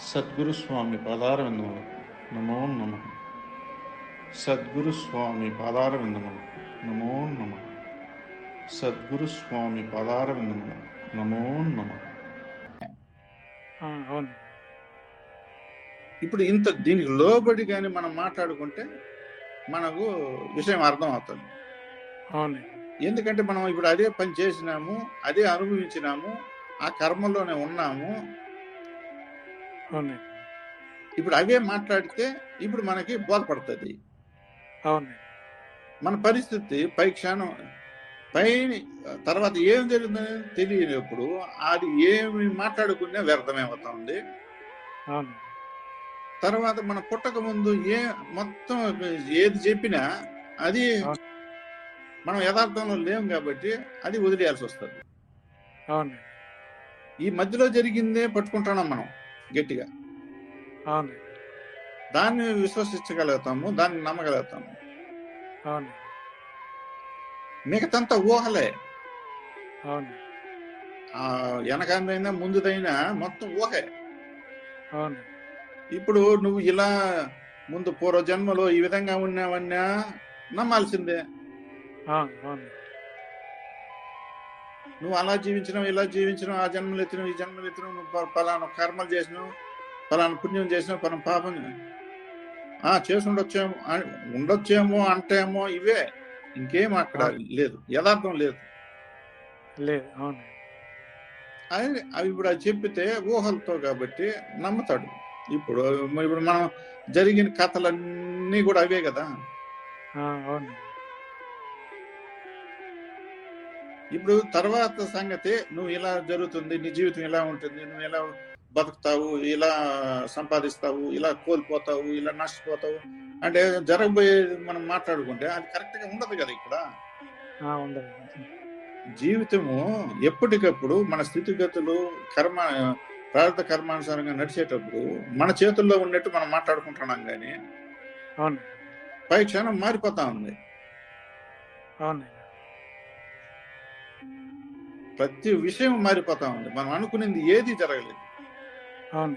సద్గురు స్వామి పాదారవిందములు. నమో నమ. సద్గురు స్వామి పాదారవిందములు. నమో నమ. సద్గురు స్వామి పాదారవిందములు. నమో నమ. అవును. ఇప్పుడు ఇంత దీనికి లోబడి కానీ మనం మాట్లాడుకుంటే మనకు విషయం అర్థం అవుతుంది అవును. ఎందుకంటే మనం ఇప్పుడు అదే పని చేసినాము అదే అనుభవించినాము ఆ కర్మలోనే ఉన్నాము ఇప్పుడు అవే మాట్లాడితే ఇప్పుడు మనకి బోధపడుతుంది. అవును మన పరిస్థితి పై క్షణం పై తర్వాత ఏం జరుగుతుందని తెలియనప్పుడు అది ఏమి మాట్లాడుకునే వ్యర్థమవుతా ఉంది అవును తర్వాత మన పుట్టక ముందు ఏ మొత్తం ఏది చెప్పినా అది. మనం యథార్థంలో లేం కాబట్టి అది వదిలేయాల్సి వస్తుంది. అవును ఈ మధ్యలో జరిగిందే పట్టుకుంటున్నాం మనం. గట్టిగా. దాన్ని విశ్వసించగలుగుతాము దాన్ని నమ్మగలుగుతాము. మిగతంతా ఊహలే. వెనకాందైనా ముందుదైనా మొత్తం ఊహే. ఇప్పుడు నువ్వు ఇలా ముందు పూర్వ జన్మలో ఈ విధంగా ఉన్నావన్నా నమ్మాల్సిందే. నువ్వు అలా జీవించినావు ఇలా జీవించినావు ఆ జన్మలు ఎత్తినావు ఈ జన్మలు ఎత్తినావు నువ్వు పలానా కర్మలు చేసినావు పలానా పుణ్యం చేసినావు పలానా పాపం ఆ చేసి ఉండొచ్చేమో ఉండొచ్చేమో అంటేమో ఇవే. ఇంకేం అక్కడ లేదు యథార్థం లేదు. లేదు అవును. అది అవి ఇప్పుడు అది చెప్పితే ఊహలతో కాబట్టి నమ్ముతాడు. ఇప్పుడు ఇప్పుడు మనం జరిగిన కథలన్నీ కూడా అవే కదా. అవును. ఇప్పుడు తర్వాత సంగతి నువ్వు ఇలా జరుగుతుంది నీ జీవితం ఇలా ఉంటుంది నువ్వు ఇలా బతుకుతావు ఇలా సంపాదిస్తావు ఇలా కోల్పోతావు ఇలా నష్టపోతావు అంటే జరగబోయేది మనం మాట్లాడుకుంటే అది కరెక్ట్గా ఉండదు కదా ఇక్కడ? జీవితము ఎప్పటికప్పుడు మన స్థితిగతులు కర్మ ప్రార్థ కర్మానుసారంగా నడిచేటప్పుడు మన చేతుల్లో ఉన్నట్టు మనం మాట్లాడుకుంటున్నాం కానీ అవును. పై క్షణం మారిపోతా ఉంది. అవును. ప్రతి విషయం మారిపోతా ఉంది. మనం అనుకునేది ఏది జరగలేదు. అవును.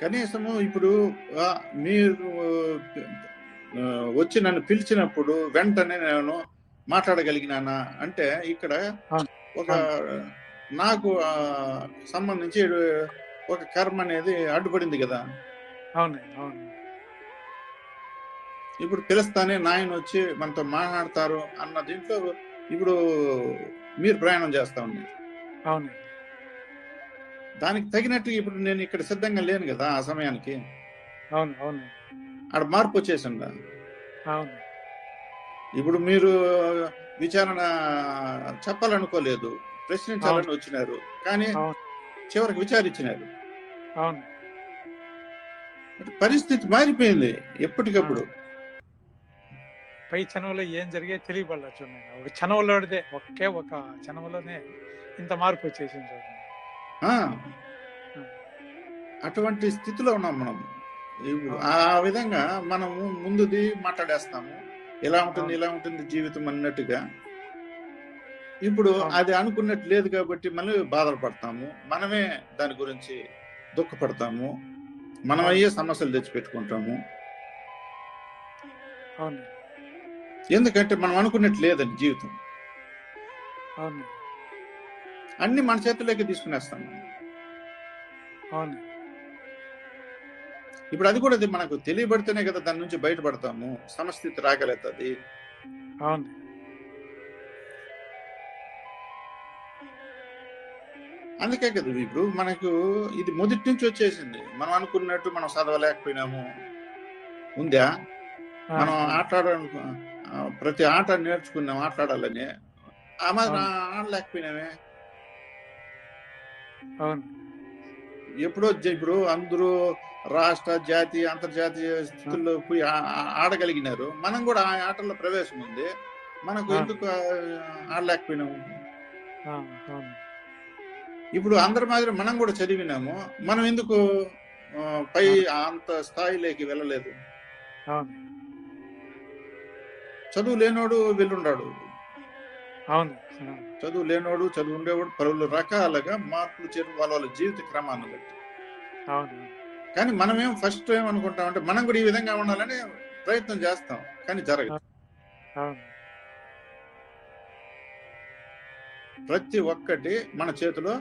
కనీసము ఇప్పుడు మీరు వచ్చి నన్ను పిలిచినప్పుడు వెంటనే నేను మాట్లాడగలిగినానా? అంటే ఇక్కడ. ఒక నాకు సంబంధించి ఒక కర్మ అనేది అడ్డుపడింది కదా? అవును అవును. ఇప్పుడు పిలుస్తానే నాయన వచ్చి మనతో మాట్లాడతారు అన్న దీంట్లో ఇప్పుడు మీరు ప్రయాణం చేస్తా ఉన్నారు. అవును దానికి తగినట్టు ఇప్పుడు నేను ఇక్కడ సిద్ధంగా లేను కదా ఆ సమయానికి. అవును అవును. ఆడ మార్పు వచ్చేసిందా? అవును. ఇప్పుడు మీరు విచారణ చెప్పాలనుకోలేదు ప్రశ్నించాలని వచ్చినారు కానీ. చివరికి విచారించినారు. అవును. పరిస్థితి మారిపోయింది ఎప్పటికప్పుడు. పై చనువులో ఏం జరిగే తెలియబడలేదు చూడండి. ఒక చనువులోదే ఒకే ఒక చనువులోనే ఇంత మార్పు వచ్చేసింది చూడండి. అటువంటి స్థితిలో ఉన్నాం మనం. ఆ. విధంగా మనము ముందుది మాట్లాడేస్తాము. ఎలా ఉంటుంది ఇలా ఉంటుంది జీవితం అన్నట్టుగా. ఇప్పుడు. అది అనుకున్నట్టు లేదు కాబట్టి మనం బాధలు పడతాము. మనమే దాని గురించి దుఃఖపడతాము. మనం అయ్యే సమస్యలు తెచ్చిపెట్టుకుంటాము. అవును. ఎందుకంటే మనం అనుకున్నట్టు లేదని జీవితం. అవును. అన్ని మన చేతుల్లోకి తీసుకునేస్తాము అవును. ఇప్పుడు అది కూడా మనకు తెలియబడితేనే కదా దాని నుంచి బయటపడతాము. సమస్థితి రాగలుగుతుంది. అవును. అందుకే కదా ఇప్పుడు మనకు ఇది మొదటి నుంచి వచ్చేసింది. మనం అనుకున్నట్టు మనం చదవలేకపోయినాము. ఉందా? మనం ఆటలాడాలనుకో ప్రతి ఆట నేర్చుకున్నాం ఆటలాడాలని ఆ మాదిరి ఆడలేకపోయినామే. అవును. ఎప్పుడో ఇప్పుడు అందరూ రాష్ట్ర జాతీయ అంతర్జాతీయ స్థితుల్లో పోయి ఆడగలిగినారు. మనం కూడా ఆ ఆటల్లో ప్రవేశం ఉంది. మనకు. ఎందుకు ఆడలేకపోయినాము? ఇప్పుడు అందరి మాదిరి మనం కూడా చదివినాము. మనం ఎందుకు పై అంత స్థాయిలోకి వెళ్ళలేదు? చదువు లేనోడు వెళ్ళుండాడు. అవును చదువు లేనోడు చదువు ఉండేవాడు పలు రకాలుగా మార్పులు చేరు వాళ్ళ వాళ్ళ జీవిత క్రమాన్ని బట్టి. అవును. కానీ మనమేం ఫస్ట్ ఏం అనుకుంటామంటే మనం కూడా ఈ విధంగా ఉండాలని ప్రయత్నం చేస్తాం కానీ జరగదు. ప్రతి ఒక్కటి మన చేతిలో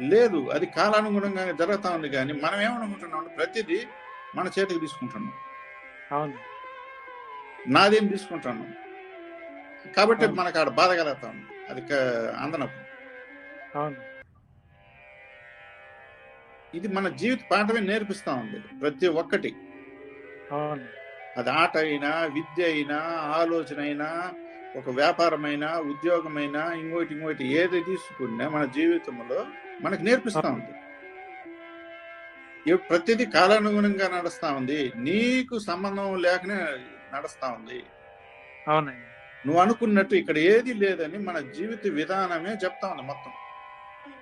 లేదు అది కాలానుగుణంగా జరుగుతా ఉంది కానీ మనం ఏమనుకుంటున్నాం అంటే ప్రతిదీ మన చేతికి తీసుకుంటున్నాం. అవును. నాదేం తీసుకుంటాను? కాబట్టి. మనకు ఆడ బాధ కలుగుతా. అది అందనప్పుడు. అవును. ఇది మన జీవిత పాఠమే నేర్పిస్తా ఉంది ప్రతి ఒక్కటి. అది ఆట అయినా విద్య అయినా ఆలోచన అయినా ఒక వ్యాపారమైనా ఉద్యోగమైనా ఇంకోటి ఇంకోటి ఏది తీసుకున్నా మన జీవితంలో మనకు నేర్పిస్తా ఉంది. ప్రతిదీ కాలానుగుణంగా నడుస్తా ఉంది. నీకు సంబంధం లేకనే నడుస్తా ఉంది. అవునండి. నువ్వు అనుకున్నట్టు ఇక్కడ ఏది లేదని మన జీవిత విధానమే చెప్తా ఉంది మొత్తం.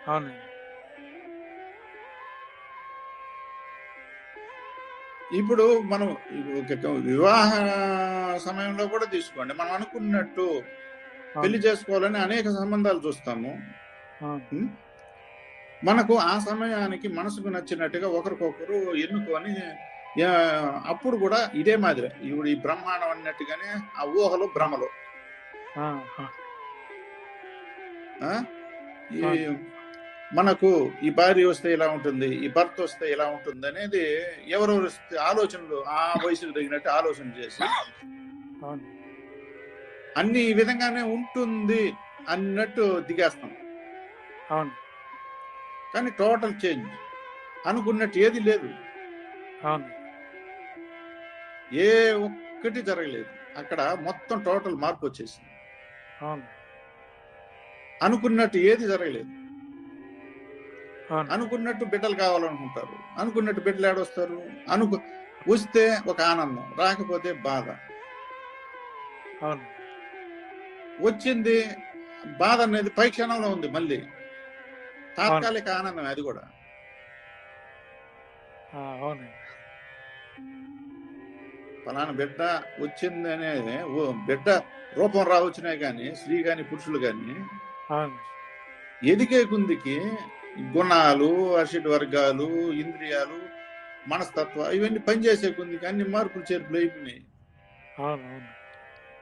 అవునండి. ఇప్పుడు మనం వివాహ సమయంలో కూడా తీసుకోండి. మనం అనుకున్నట్టు పెళ్ళి చేసుకోవాలని అనేక సంబంధాలు చూస్తాము. మనకు ఆ సమయానికి మనసుకు నచ్చినట్టుగా ఒకరికొకరు ఎన్నుకొని అప్పుడు కూడా ఇదే మాదిరి. ఇప్పుడు ఈ బ్రహ్మాండం అన్నట్టుగానే ఆ ఊహలు భ్రమలు. మనకు ఈ భార్య వస్తే ఇలా ఉంటుంది ఈ భర్త వస్తే ఇలా ఉంటుంది అనేది ఎవరెవరు ఆలోచనలు ఆ వయసుకు తగినట్టు ఆలోచన చేసి అవును. అన్ని ఈ విధంగానే ఉంటుంది అన్నట్టు దిగేస్తాం. అవును. కానీ టోటల్ చేంజ్ అనుకున్నట్టు ఏది లేదు. అవును. ఏ ఒక్కటి జరగలేదు. అక్కడ మొత్తం టోటల్ మార్పు వచ్చేసింది. అనుకున్నట్టు ఏది జరగలేదు. అనుకున్నట్టు బిడ్డలు కావాలనుకుంటారు. అనుకున్నట్టు బిడ్డలు ఏడొస్తారు? అనుకు వస్తే ఒక ఆనందం రాకపోతే బాధ. వచ్చింది బాధ అనేది పై క్షణంలో ఉంది మళ్ళీ. తాత్కాలిక ఆనందం అది కూడా. అవునండి. ఫలానా బిడ్డ వచ్చింది అనేది ఓ బిడ్డ రూపం రావచ్చునే గాని స్త్రీ గాని పురుషులు గాని అవును. ఎదిగే కుందికి గుణాలు అషిడ్ వర్గాలు ఇంద్రియాలు మనస్తత్వ ఇవన్నీ పనిచేసే కుందికి అన్ని మార్పులు చేర్పులు అయిపోయినాయి.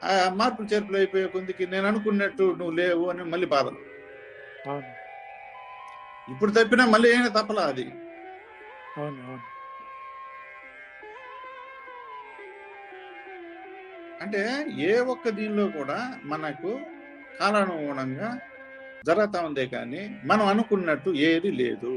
ఆ మార్పులు చేర్పులు అయిపోయే కుందికి నేను అనుకున్నట్టు నువ్వు లేవు అని మళ్ళీ బాధలు ఇప్పుడు తప్పినా మళ్ళీ ఏమైనా తప్పలా అది? అవును అవును. అంటే ఏ ఒక్క దీనిలో కూడా మనకు కాలానుగుణంగా జరుగుతా ఉందే కానీ మనం అనుకున్నట్టు ఏది లేదు.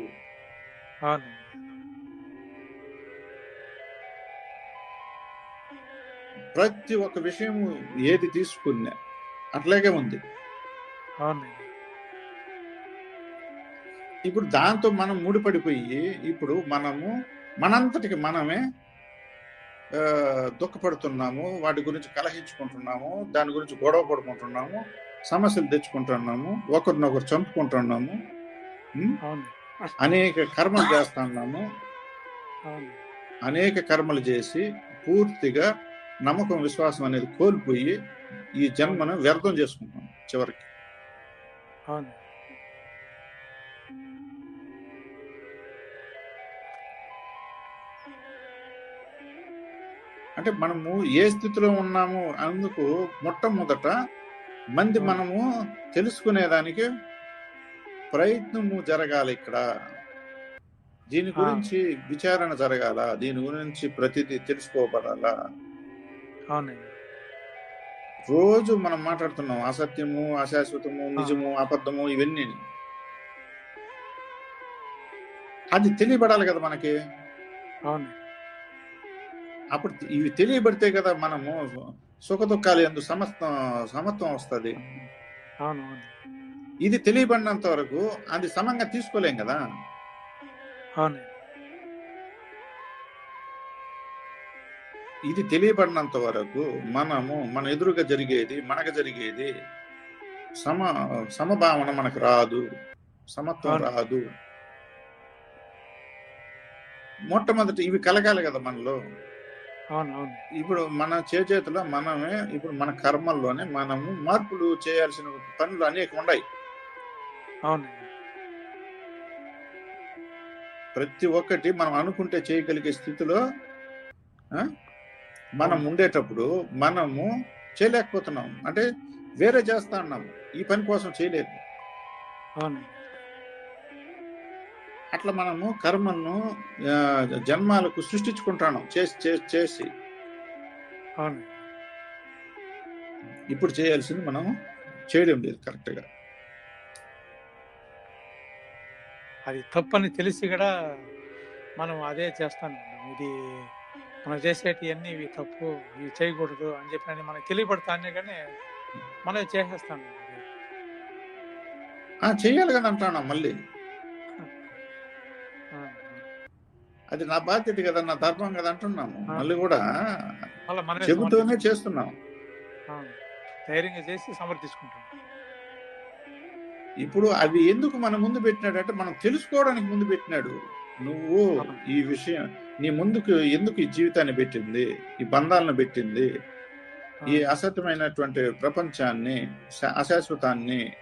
ప్రతి ఒక్క విషయం ఏది తీసుకున్నా అట్లాగే ఉంది. ఇప్పుడు దాంతో మనం ముడిపడిపోయి ఇప్పుడు మనము మనంతటికి మనమే దుఃఖపడుతున్నాము వాటి గురించి కలహించుకుంటున్నాము దాని గురించి గొడవ పడుకుంటున్నాము సమస్యలు తెచ్చుకుంటున్నాము ఒకరినొకరు చంపుకుంటున్నాము అనేక కర్మలు చేస్తున్నాము అనేక కర్మలు చేసి పూర్తిగా నమ్మకం విశ్వాసం అనేది కోల్పోయి ఈ జన్మను వ్యర్థం చేసుకుంటాం చివరికి. అంటే మనము ఏ స్థితిలో ఉన్నాము అందుకు మొట్టమొదట మంది మనము తెలుసుకునేదానికి ప్రయత్నము జరగాలి ఇక్కడ. దీని గురించి విచారణ జరగాల? దీని గురించి ప్రతిదీ తెలుసుకోబడాలా? రోజు మనం మాట్లాడుతున్నాం అసత్యము అశాశ్వతము నిజము అబద్ధము ఇవన్నీ. అది తెలియబడాలి కదా మనకి. అవును అప్పుడు ఇవి తెలియబడితే కదా మనము సుఖ దుఃఖాలు ఎందు సమస్తం సమత్వం వస్తుంది. ఇది తెలియబడినంత వరకు అది సమంగా తీసుకోలేం కదా. ఇది తెలియబడినంత వరకు మనము మన ఎదురుగా జరిగేది మనకు జరిగేది సమ సమభావన మనకు రాదు. సమత్వం. రాదు. మొట్టమొదటి ఇవి కలగాలి కదా మనలో. ఇప్పుడు మన చేతిలో మనమే ఇప్పుడు మన కర్మల్లోనే మనము మార్పులు చేయాల్సిన పనులు అనేక ఉన్నాయి అవునండి. ప్రతి ఒక్కటి మనం అనుకుంటే చేయగలిగే స్థితిలో మనం ఉండేటప్పుడు మనము చేయలేకపోతున్నాం. అంటే వేరే చేస్తా ఉన్నాము. ఈ పని కోసం చేయలేదు. అవునండి. అట్లా మనము కర్మను జన్మాలకు సృష్టించుకుంటాను చేసి చేసి చేసి. ఇప్పుడు చేయాల్సింది మనం చేయడం లేదు కరెక్ట్గా. అది తప్పని తెలిసి కూడా మనం అదే చేస్తాను ఇది మనం చేసేటివన్నీ ఇవి తప్పు ఇవి చేయకూడదు అని చెప్పి మనకి తెలియపడతానే కానీ మనం చేసేస్తాను చేయాలి కదా అంటున్నాం మళ్ళీ. అది నా బాధ్యత కదా నా ధర్మం కదా అంటున్నాము. మళ్ళీ కూడా చెబుతూనే చేస్తున్నాం. సమర్థించుకుంటాం. ఆ, ధైర్యంగా చేసి సమర్థించుకుంటాం. ఇప్పుడు అవి ఎందుకు మన ముందు పెట్టినాడు అంటే మనం తెలుసుకోవడానికి ముందు పెట్టినాడు. నువ్వు ఈ విషయం నీ ముందుకు ఎందుకు ఈ జీవితాన్ని పెట్టింది ఈ బంధాలను పెట్టింది ఈ అసత్యమైనటువంటి ప్రపంచాన్ని అశాశ్వతాన్ని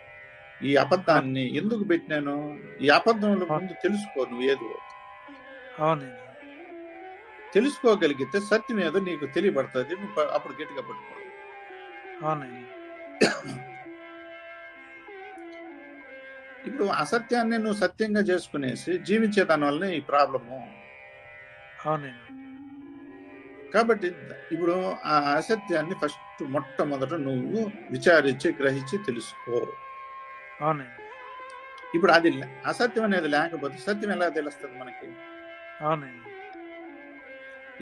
ఈ అబద్ధాన్ని ఎందుకు పెట్టినాను? ఈ అబద్ధంలో ముందు తెలుసుకో నువ్వు ఏదో. అవునండి. తెలుసుకోగలిగితే సత్యం ఏదో నీకు తెలియబడుతుంది అప్పుడు గట్టిగా పట్టుకో. ఇప్పుడు అసత్యాన్ని నువ్వు సత్యంగా చేసుకునేసి జీవించే దాని వల్లనే ఈ ప్రాబ్లము. అవునండి. కాబట్టి ఇప్పుడు ఆ అసత్యాన్ని ఫస్ట్ మొట్టమొదట నువ్వు విచారించి గ్రహించి తెలుసుకో. అవునండి. ఇప్పుడు అది అసత్యం అనేది లేకపోతే సత్యం ఎలా తెలుస్తుంది మనకి?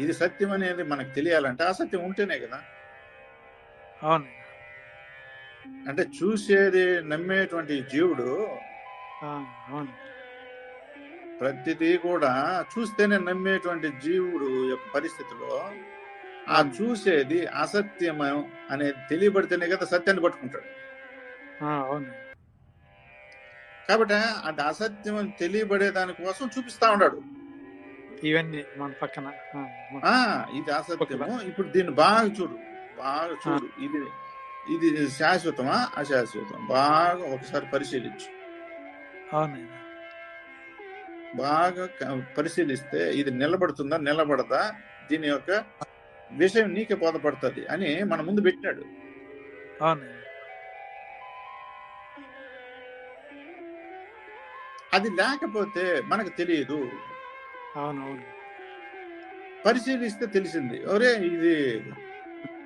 ఇది సత్యం అనేది మనకు తెలియాలంటే అసత్యం ఉంటేనే కదా. అవునండి అంటే చూసేది నమ్మేటువంటి జీవుడు అవును ప్రతిదీ కూడా చూస్తేనే నమ్మేటువంటి జీవుడు యొక్క పరిస్థితిలో ఆ చూసేది అసత్యం అనేది తెలియబడితేనే కదా సత్యాన్ని పట్టుకుంటాడు. అవునండి కాబట్టి అది అసత్యం తెలియబడే దానికోసం చూపిస్తా ఉన్నాడు. ఇవన్నీ మన పక్కన. ఇది అసత్యము ఇప్పుడు దీన్ని బాగా చూడు. బాగా చూడు. ఇది ఇది శాశ్వతమా? అశాశ్వతం. బాగా ఒకసారి పరిశీలించు. బాగా పరిశీలిస్తే ఇది నిలబడుతుందా నిలబడదా? దీని యొక్క విషయం నీకే బోధపడుతుంది అని మన ముందు పెట్టినాడు. అది లేకపోతే మనకు తెలియదు. అవునవును. పరిశీలిస్తే తెలిసింది. ఒరే ఇది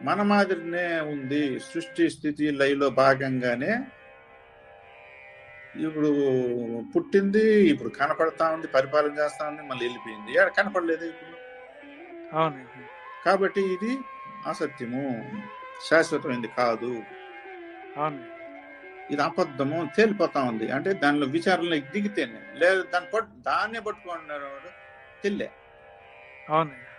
మన మాదిరినే ఉంది. సృష్టి స్థితి లయలో భాగంగానే ఇప్పుడు పుట్టింది ఇప్పుడు కనపడతా ఉంది పరిపాలన చేస్తా ఉంది మళ్ళీ వెళ్ళిపోయింది. కనపడలేదు ఇప్పుడు. అవునండి కాబట్టి ఇది అసత్యము. శాశ్వతమైంది కాదు. అవునండి ఇది అబద్ధము తేలిపోతా ఉంది. అంటే దానిలో విచారణలో దిగితేనే లేదు దాన్ని పట్టు దాన్నే పట్టుకున్నాడు తెల్లే అవునండి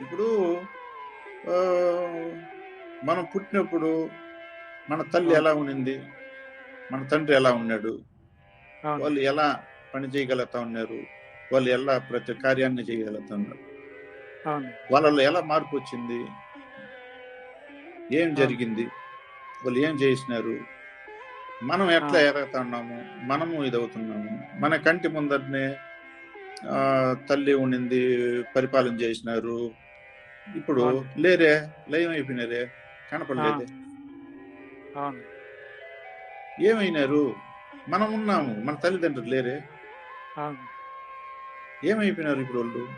ఇప్పుడు మనం పుట్టినప్పుడు మన తల్లి ఎలా ఉండింది మన తండ్రి ఎలా ఉన్నాడు? అవును. వాళ్ళు ఎలా పని చేయగలుగుతా ఉన్నారు? వాళ్ళు ఎలా ప్రతి కార్యాన్ని చేయగలుగుతా ఉన్నారు? అవును. వాళ్ళలో ఎలా మార్పు వచ్చింది? ఏం జరిగింది? వాళ్ళు ఏం చేసినారు? మనం ఎట్లా. ఎరుగుతున్నాము మనము ఇదవుతున్నాము. మన కంటి ముందరనే ఆ, తల్లి ఉండింది పరిపాలన చేసినారు. ఇప్పుడు. లేరే లయం అయిపోయినారే కనపడలేదే ఏమైనారు? మనం ఉన్నాము. మన తల్లిదండ్రులు లేరే. ఏమైపోయినారు ఇప్పుడు వాళ్ళు?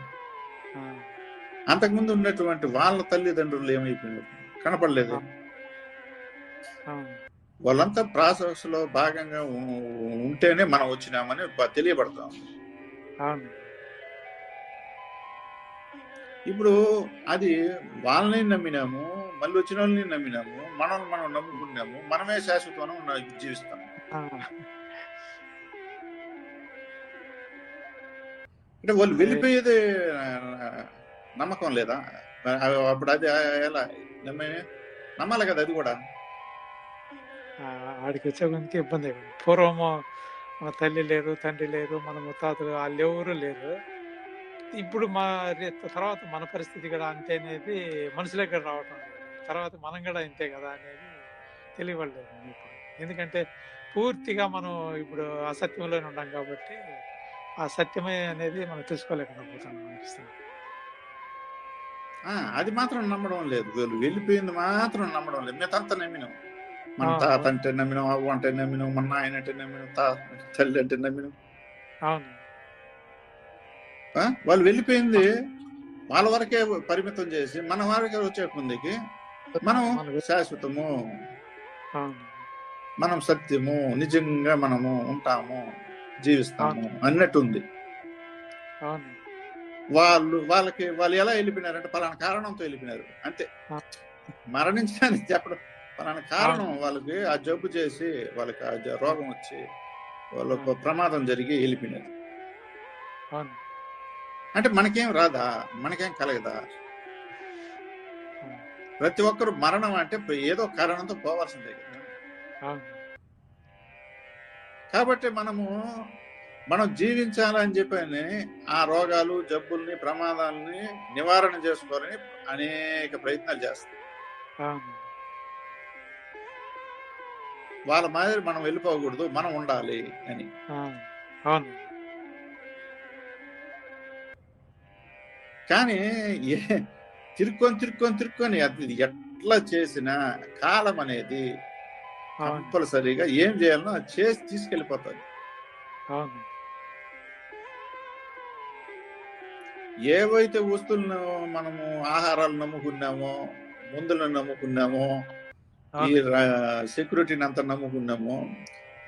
అంతకుముందు ఉన్నటువంటి వాళ్ళ తల్లిదండ్రులు ఏమైపోయినారు? కనపడలేదు. వాళ్ళంతా ప్రాసెస్లో భాగంగా ఉంటేనే మనం వచ్చినామని తెలియబడతాం ఇప్పుడు అది వాళ్ళని నమ్మినాము మళ్ళీ వచ్చిన వాళ్ళని నమ్మినాము మనల్ని మనం నమ్ముకున్నాము మనమే శాశ్వతం జీవిస్తాం. అంటే వాళ్ళు వెళ్ళిపోయేది నమ్మకం లేదా? అప్పుడు అది ఎలా నమ్మాలి కదా అది కూడా. ఆడికి వచ్చే కొందికి ఇబ్బంది పూర్వము మన తల్లి లేరు తండ్రి లేరు మన ముత్తాతలు వాళ్ళు ఎవరు లేరు. ఇప్పుడు మా రే- తర్వాత మన పరిస్థితి కూడా అంతే అనేది మనుషులకి కూడా రావటం తర్వాత మనం కూడా ఇంతే కదా అనేది తెలియవలేదు ఇప్పుడు ఎందుకంటే పూర్తిగా మనం ఇప్పుడు అసత్యంలోనే ఉన్నాం కాబట్టి ఆ సత్యమే అనేది మనం తెలుసుకోలేకుండా పోతాం అనిపిస్తుంది. అది మాత్రం నమ్మడం లేదు. వీళ్ళు వెళ్ళిపోయింది మాత్రం నమ్మడం లేదు. మిగతా నమ్మినాం. మన తాత అంటే నమ్మినాం అవ్వ అంటే నమ్మినాం మన నాయన అంటే నమ్మినాం తా తల్లి అంటే నమ్మినాం? వాళ్ళు వెళ్ళిపోయింది. వాళ్ళ వరకే పరిమితం చేసి మన వరకే వచ్చే ముందుకి మనం శాశ్వతము. మనం సత్యము. నిజంగా మనము ఉంటాము. జీవిస్తాము అన్నట్టుంది. అవును. వాళ్ళు వాళ్ళకి వాళ్ళు ఎలా వెళ్ళిపోయినారంటే పలానా కారణంతో వెళ్ళిపోయినారు. అంతే. మరణించడానికి చెప్పడం పలానా కారణం వాళ్ళకి ఆ జబ్బు చేసి వాళ్ళకి ఆ రోగం వచ్చి వాళ్ళకు ప్రమాదం జరిగి వెళ్ళిపోయినారు. అంటే మనకేం రాదా? మనకేం కలగదా? ప్రతి ఒక్కరు మరణం అంటే ఏదో కారణంతో పోవాల్సిందే కదా. కాబట్టి మనము మనం జీవించాలని చెప్పని ఆ రోగాలు జబ్బుల్ని ప్రమాదాలని నివారణ చేసుకోవాలని అనేక ప్రయత్నాలు చేస్తాం వాళ్ళ మాదిరి మనం వెళ్ళిపోకూడదు మనం ఉండాలి అని. కానీ తిరుక్కొని తిరుక్కొని తిరుక్కొని అది ఎట్లా చేసినా కాలం అనేది కంపల్సరీగా ఏం చేయాలనో చేసి తీసుకెళ్ళిపోతుంది. ఏవైతే వస్తువులను మనము ఆహారాలు నమ్ముకున్నామో మందులను నమ్ముకున్నామో ఈ సెక్యూరిటీని అంతా నమ్ముకున్నామో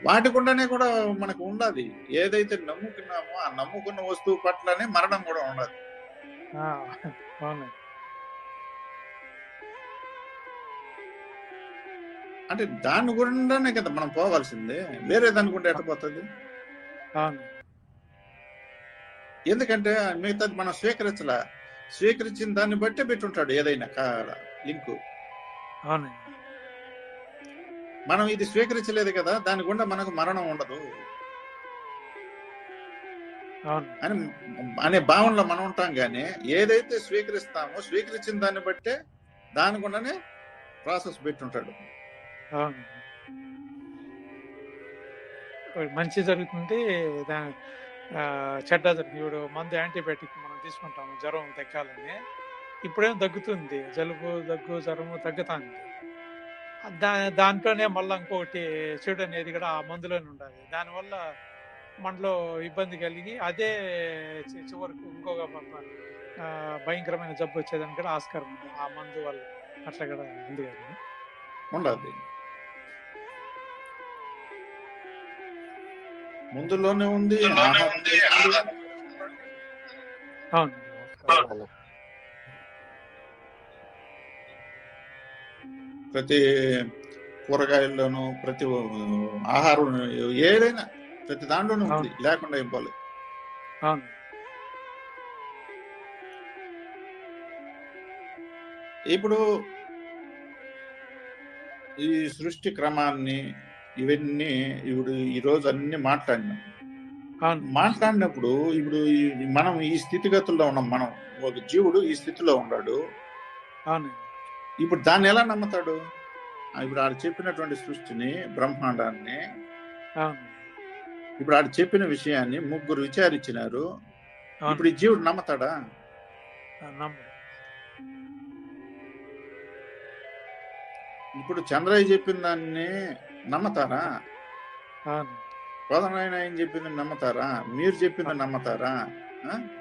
వాటి గుండానే కూడా మనకు ఉండాలి. ఏదైతే నమ్ముకున్నామో ఆ నమ్ముకున్న వస్తువు పట్లనే మరణం కూడా అవును. అంటే దాని గుండానే కదా మనం పోవాల్సిందే. వేరే దాని గుండా ఎట్ట పోతుంది? ఎందుకంటే మిగతాది మనం స్వీకరించలా. స్వీకరించిన దాన్ని బట్టే పెట్టుంటాడు ఏదైనా లింకు. మనం ఇది స్వీకరించలేదు కదా దాని గుండా మనకు మరణం ఉండదు. అని అనే భావనలో మనం ఉంటాం కానీ ఏదైతే స్వీకరిస్తామో స్వీకరించిన దాన్ని బట్టే దాని గుండానే ప్రాసెస్ పెట్టుంటాడు. మంచి జరుగుతుంది చెడ్డ జరుగుతుంది ఇప్పుడు మందు యాంటీబయాటిక్ మనం తీసుకుంటాము జ్వరం తగ్గాలని. ఇప్పుడేం తగ్గుతుంది? జలుబు దగ్గు జ్వరము తగ్గుతుంది. దా దాంట్లోనే మళ్ళీ ఇంకొకటి చెడు అనేది కూడా ఆ మందులోనే ఉండాలి. దానివల్ల మనలో ఇబ్బంది కలిగి అదే చివరకు ఇంకొక భయంకరమైన జబ్బు వచ్చేదానికి కూడా ఆస్కారం ఉంది. ఆ మందు వల్ల అట్లా కూడా ఉంది కదా. ఉండదు ముందులోనే ఉంది ప్రతి కూరగాయల్లోనూ ప్రతి ఆహారం ఏదైనా ప్రతి దాంట్లోనూ ఉంది. లేకుండా అవును. ఇప్పుడు ఈ సృష్టి క్రమాన్ని ఇవన్నీ ఇప్పుడు ఈ రోజు అన్ని మాట్లాడినాం. మాట్లాడినప్పుడు ఇప్పుడు మనం ఈ స్థితిగతుల్లో ఉన్నాం మనం. ఒక జీవుడు ఈ స్థితిలో ఉన్నాడు. ఇప్పుడు దాన్ని ఎలా నమ్ముతాడు? ఇప్పుడు ఆడు చెప్పినటువంటి సృష్టిని బ్రహ్మాండాన్ని ఇప్పుడు ఆడు చెప్పిన విషయాన్ని ముగ్గురు విచారించినారు. ఇప్పుడు ఈ జీవుడు నమ్ముతాడా? ఇప్పుడు చంద్రయ్య చెప్పిన దాన్ని నమ్మతారా? ప్రధానమైన ఆయన చెప్పింది నమ్మతారా? మీరు చెప్పింది నమ్మతారా?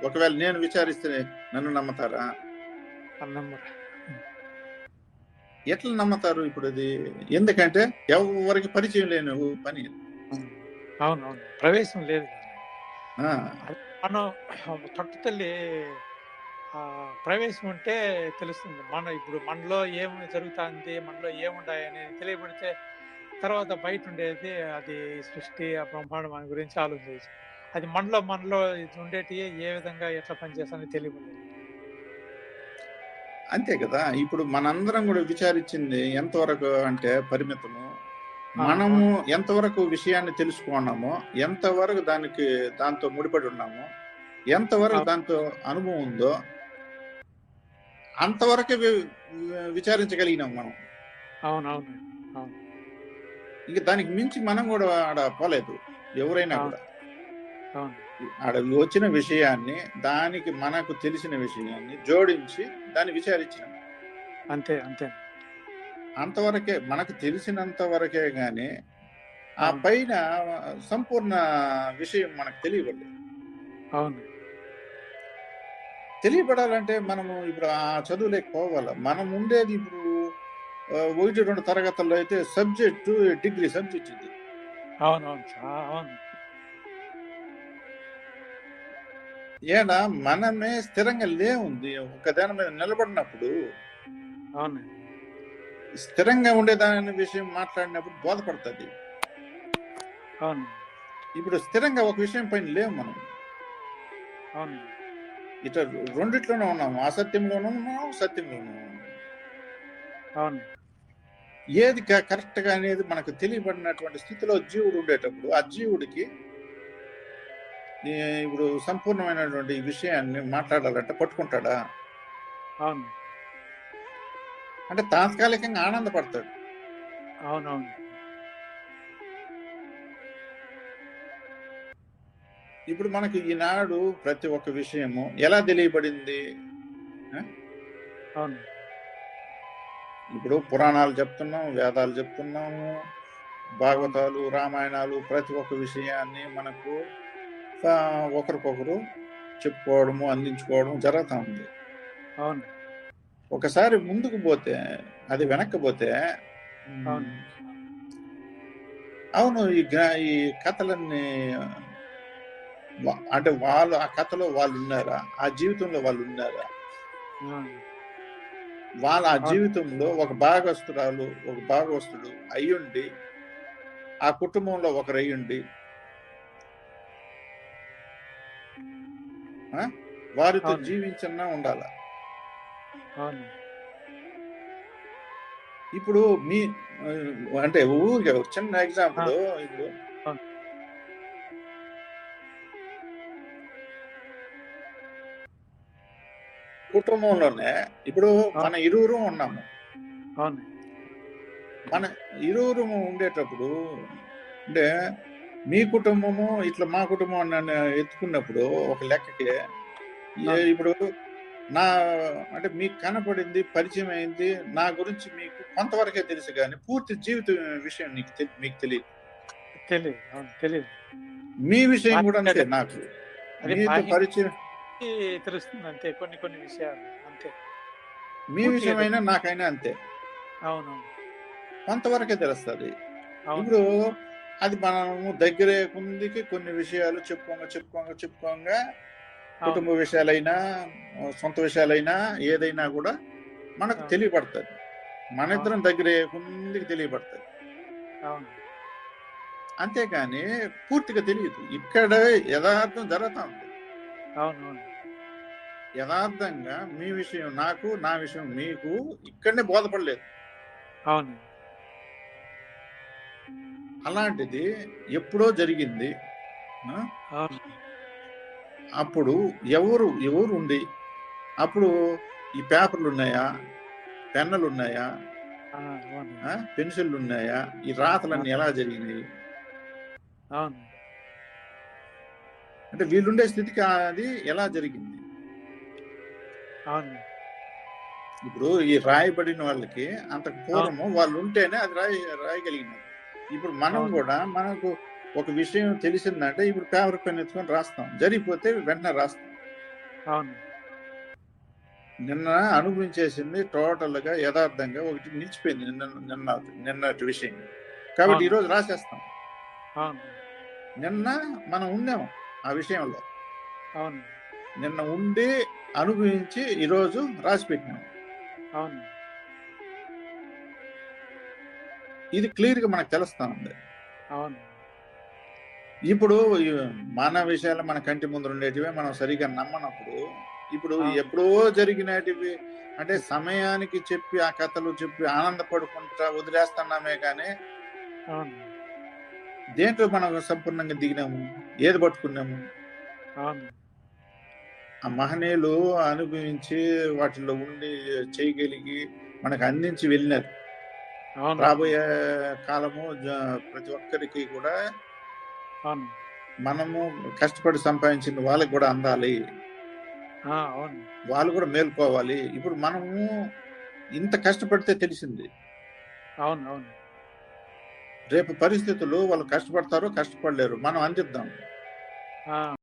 ఒకవేళ నేను విచారిస్తే నన్ను నమ్మతారా? ఎట్లా నమ్మతారు ఇప్పుడు ఇది ఎందుకంటే ఎవరికి పరిచయం లేని పని. అవును అవును ప్రవేశం లేదు. మనం తొట్టు తల్లి ఆ ప్రవేశం ఉంటే తెలుస్తుంది. మన ఇప్పుడు మనలో ఏం జరుగుతుంది మనలో ఏముండాయని తెలియబడితే తర్వాత బయట ఉండేది అది సృష్టి ఆ బ్రహ్మాండం గురించి ఆలోచించవచ్చు అది మనలో మనలో ఇది ఉండేటి ఏ విధంగా ఎట్లా పనిచేస్తానని తెలియబడలేదు అంతే కదా. ఇప్పుడు మనందరం కూడా విచారించింది ఎంతవరకు అంటే పరిమితము. మనము ఎంతవరకు విషయాన్ని తెలుసుకున్నామో ఎంతవరకు దానికి దాంతో ముడిపడి ఉన్నామో ఎంతవరకు. దాంతో అనుభవం ఉందో అంతవరకే విచారించగలిగినాం మనం. అవునవును. అవును. ఇంక దానికి మించి మనం కూడా ఆడ పోలేదు ఎవరైనా. కూడా. ఆడ వచ్చిన విషయాన్ని దానికి మనకు తెలిసిన విషయాన్ని జోడించి దాన్ని విచారించినాం. అంతే అంతే. అంతవరకే మనకు తెలిసినంత వరకే గాని ఆ. పైన సంపూర్ణ విషయం మనకు తెలియబడలేదు. అవును. తెలియబడాలంటే మనము ఇప్పుడు ఆ చదువులేక పోవాలి. మనం ఉండేది ఇప్పుడు ఒకటి రెండు తరగతుల్లో అయితే సబ్జెక్టు డిగ్రీ సబ్జెక్ట్ ఇది అవునవును మనమే స్థిరంగా లేవుంది ఒక దాని మీద నిలబడినప్పుడు అవును. స్థిరంగా ఉండే దాని విషయం మాట్లాడినప్పుడు బోధపడుతుంది. అవును. ఇప్పుడు స్థిరంగా ఒక విషయం పైన లేవు మనం. అవును. ఇట్లా రెండిట్లోనే ఉన్నాము. అసత్యంలోనూ ఉన్నాము సత్యంలోనూ ఉన్నాము. అవును. ఏది క- కరెక్ట్గా అనేది మనకు తెలియబడినటువంటి స్థితిలో జీవుడు ఉండేటప్పుడు ఆ జీవుడికి ఇప్పుడు సంపూర్ణమైనటువంటి విషయాన్ని మాట్లాడాలంటే పట్టుకుంటాడా? అవును. అంటే తాత్కాలికంగా ఆనందపడతాడు. అవునవును. ఇప్పుడు మనకి ఈనాడు ప్రతి ఒక్క విషయము ఎలా తెలియబడింది? అవును. ఇప్పుడు పురాణాలు చెప్తున్నాం వేదాలు చెప్తున్నాము భాగవతాలు రామాయణాలు ప్రతి ఒక్క విషయాన్ని మనకు ఒకరికొకరు చెప్పుకోవడము అందించుకోవడం జరుగుతూ ఉంది. అవును. ఒకసారి ముందుకు పోతే అది వెనక్కి పోతే అవును. ఈ ఈ కథలన్నీ అంటే వాళ్ళు ఆ కథలో వాళ్ళు ఉన్నారా ఆ జీవితంలో వాళ్ళు ఉన్నారా వాళ్ళ. జీవితంలో ఒక భాగస్తురాలు ఒక భాగవస్తుడు అయ్యుండి ఆ కుటుంబంలో ఒకరు అయ్యుండి? వారితో. జీవించన్నా ఉండాల ఇప్పుడు మీ అంటే ఊరికే ఒక చిన్న ఎగ్జాంపుల్ ఇప్పుడు కుటుంబంలోనే ఇప్పుడు మన ఇరువురు ఉన్నాము. అవును. మన ఇరువురు ఉండేటప్పుడు అంటే మీ కుటుంబము ఇట్లా మా కుటుంబం నన్ను ఎత్తుకున్నప్పుడు ఒక లెక్కకి ఇప్పుడు నా అంటే మీకు కనపడింది పరిచయం అయింది నా గురించి మీకు కొంతవరకే తెలుసు కానీ పూర్తి జీవిత విషయం నీకు మీకు తెలియదు తెలియదు తెలియదు మీ విషయం కూడా అంతే నాకు. మీతో పరిచయం తెలుస్తుంది అంతే కొన్ని కొన్ని విషయాలు అంతే. మీ పూర్తిగా విషయం అయినా నాకైనా అంతే. అవునవును కొంతవరకే తెలుస్తుంది. అవును. ఇప్పుడు అది మనము దగ్గర కొందికి కొన్ని విషయాలు చెప్పుకోగా చెప్పుకోగా చెప్పుకోగా అవును. కుటుంబ విషయాలైనా సొంత విషయాలైనా ఏదైనా కూడా మనకు అవును. తెలియబడుతుంది మన ఇద్దరం దగ్గర కొందికి తెలియబడుతుంది అవును. అంతేకాని పూర్తిగా తెలియదు. ఇక్కడ యథార్థం జరుగుతా ఉంది యథార్థంగా మీ విషయం నాకు నా విషయం మీకు ఇక్కడనే బోధపడలేదు. అవును. అలాంటిది ఎప్పుడో జరిగింది. అప్పుడు ఎవరు ఎవరు ఉండి? అప్పుడు ఈ పేపర్లు ఉన్నాయా? పెన్నులు ఉన్నాయా? పెన్సిళ్ళు ఉన్నాయా? ఈ రాతలన్నీ ఎలా జరిగినాయి? అవును. అంటే వీళ్ళుండే స్థితికి అది ఎలా జరిగింది? అవును ఇప్పుడు ఈ రాయబడిన వాళ్ళకి అంతకు పూర్వము వాళ్ళు ఉంటేనే అది రాయి రాయగలిగినారు. ఇప్పుడు మనం. కూడా మనకు ఒక విషయం తెలిసిందంటే ఇప్పుడు పేపర్ పెన్ ఎత్తుకొని రాస్తాం. జరిగిపోతే వెంటనే రాస్తాం. అవును. నిన్న అనుభవించేసింది టోటల్గా యథార్థంగా ఒకటి నిలిచిపోయింది నిన్న నిన్న నిన్నటి విషయం. కాబట్టి. ఈరోజు రాసేస్తాం. నిన్న మనం ఉన్నాం. ఆ విషయంలో. అవును. నిన్న ఉండి అనుభవించి ఈరోజు రాసి పెట్టినాం అవును. ఇది క్లియర్గా మనకు తెలుస్తా ఉంది అవును. ఇప్పుడు మన విషయాలు మన కంటి ముందు ఉండేటివే మనం సరిగా నమ్మనప్పుడు ఇప్పుడు. ఎప్పుడో జరిగినటివి అంటే సమయానికి చెప్పి ఆ కథలు చెప్పి ఆనందపడుకుంటా వదిలేస్తున్నామే కానీ అవును. దేంట్లో మనం సంపూర్ణంగా దిగినాము? ఏది పట్టుకున్నాము? ఆ మహనీయులు అనుభవించి వాటిలో ఉండి చేయగలిగి మనకు అందించి వెళ్ళినారు. అవును. రాబోయే కాలము ప్రతి ఒక్కరికి కూడా మనము కష్టపడి సంపాదించిన వాళ్ళకి కూడా అందాలి. వాళ్ళు కూడా మేల్కోవాలి. ఇప్పుడు మనము ఇంత కష్టపడితే తెలిసింది. అవును అవును. రేపు పరిస్థితులు వాళ్ళు కష్టపడతారో కష్టపడలేరు. మనం అందిద్దాం. చెప్దాం